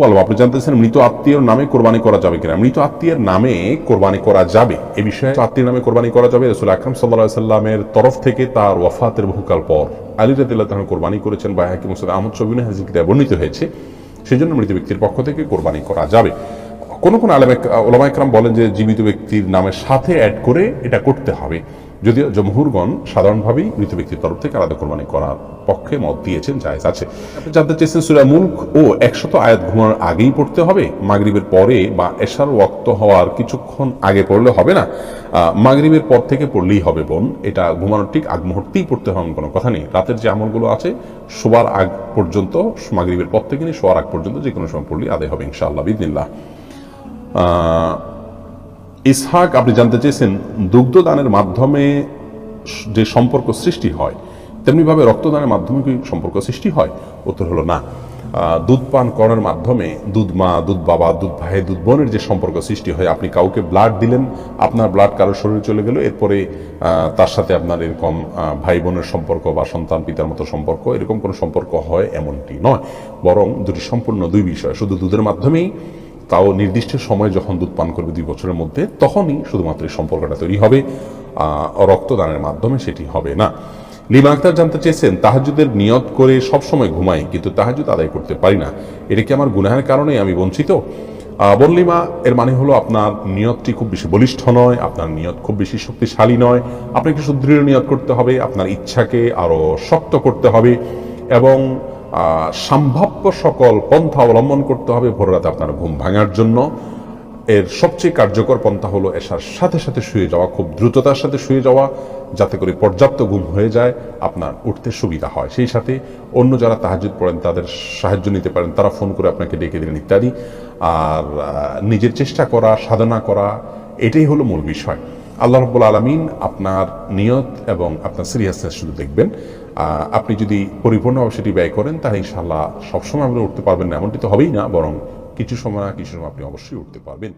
বলব আপনি জানতেছেন মৃত আত্মীয়র নামে কোরবানি করা যাবে কিনা? মৃত আত্মীয়ের নামে কোরবানি করা যাবে। এ বিষয়ে আত্মীয় নামে কোরবানি করা যাবে। রসুল আকরম সাল্লাহ সাল্লামের তরফ থেকে তার ওয়াফাতের বহুকাল পর আলী রাদিল্লাহ তাহলে কোরবানি করেছেন বা হাকিম মুসাদ আহমদ সবিন হাজির বর্ণিত হয়েছে। সেই জন্য মৃত ব্যক্তির পক্ষ থেকে কোরবানি করা যাবে। কোন কোন আলম ওলামা একরাম বলেন যে জীবিত ব্যক্তির নামের সাথে অ্যাড করে এটা করতে হবে। যদিও জমহুরগণ সাধারণভাবেই মৃত ব্যক্তির তরফ থেকে আলাদা কোরবানি করার পক্ষে মত দিয়েছেন, জায়েজ আছে। জানতে চেয়েছেন সুরা মুল্ক ও একশত আয়াত ঘুমানোর আগেই পড়তে হবে? মাগরিবের পরে বা এশার ওয়াক্ত হওয়ার কিছুক্ষণ আগে পড়লে হবে না? মাগরিবের পর থেকে পড়লেই হবে বোন। এটা ঘুমানোর ঠিক আগ মুহূর্তেই পড়তে হবে কোনো কথা নেই। রাতের যে আমলগুলো আছে, শোবার আগ পর্যন্ত, মাগরিবের পর থেকে নিয়ে শোয়ার আগ পর্যন্ত যে কোনো সময় পড়লেই আদায় হবে ইনশাআল্লাহ বিদিনিল্লাহ ইসহাক, আপনি জানতে চেয়েছেন, দুগ্ধদানের মাধ্যমে যে সম্পর্ক সৃষ্টি হয়, তেমনিভাবে রক্তদানের মাধ্যমে কি সম্পর্ক সৃষ্টি হয়? উত্তর হলো না। দুধ পান করার মাধ্যমে দুধ মা, দুধ বাবা, দুধ ভাই, দুধ বোনের যে সম্পর্ক সৃষ্টি হয়, আপনি কাউকে ব্লাড দিলেন, আপনার ব্লাড কারোর শরীরে চলে গেল, এরপরে তার সাথে আপনার এরকম ভাই বোনের সম্পর্ক বা সন্তান, পিতার মতো সম্পর্ক, এরকম কোনো সম্পর্ক হয়, এমনটি নয়। বরং দুটি সম্পূর্ণ দুই বিষয়। শুধু দুধের মাধ্যমেই তাও নির্দিষ্ট সময় যখন দুধ পান করবে দুই বছরের মধ্যে, তখনই শুধুমাত্র এই সম্পর্কটা তৈরি হবে রক্তদানের মাধ্যমে সেটি হবে না। লিমা আক্তার জানতে চেয়েছেন তাহাজুদের নিয়ত করে সবসময় ঘুমাই, কিন্তু তাহাজুদ আদায় করতে পারি না। এটা কি আমার গুনাহের কারণে আমি বঞ্চিত? বললিমা এর মানে হলো আপনার নিয়তটি খুব বেশি বলিষ্ঠ নয়, আপনার নিয়ত খুব বেশি শক্তিশালী নয়, আপনাকে সুদৃঢ় নিয়ত করতে হবে, আপনার ইচ্ছাকে আরও শক্ত করতে হবে, এবং সম্ভাব্য সকল পন্থা অবলম্বন করতে হবে। ভোর রাতে আপনার ঘুম ভাঙার জন্য। এর সবচেয়ে কার্যকর পন্থা হলো এসার সাথে সাথে শুয়ে যাওয়া, খুব দ্রুততার সাথে শুয়ে যাওয়া, যাতে করে পর্যাপ্ত ঘুম হয়ে যায়, আপনার উঠতে সুবিধা হয়। সেই সাথে অন্য যারা তাহাজুদ পড়েন, তাদের সাহায্য নিতে পারেন। তারা ফোন করে আপনাকে ডেকে দিলেন ইত্যাদি। আর নিজের চেষ্টা করা, সাধনা করা, এটাই হলো মূল বিষয়। আল্লাহ রব্বুল আলমিন আপনার নিয়ত এবং আপনার সিরিয়াসনেস শুধু দেখবেন। আপনি যদি পরিপূর্ণভাবে সেটি ব্যয় করেন, তাহলে ইনশাল্লাহ সবসময় আপনি উঠতে পারবেন না। এমনটি তো হবেই না, বরং কিছু সময় না, কিছু সময় আপনি অবশ্যই উঠতে পারবেন।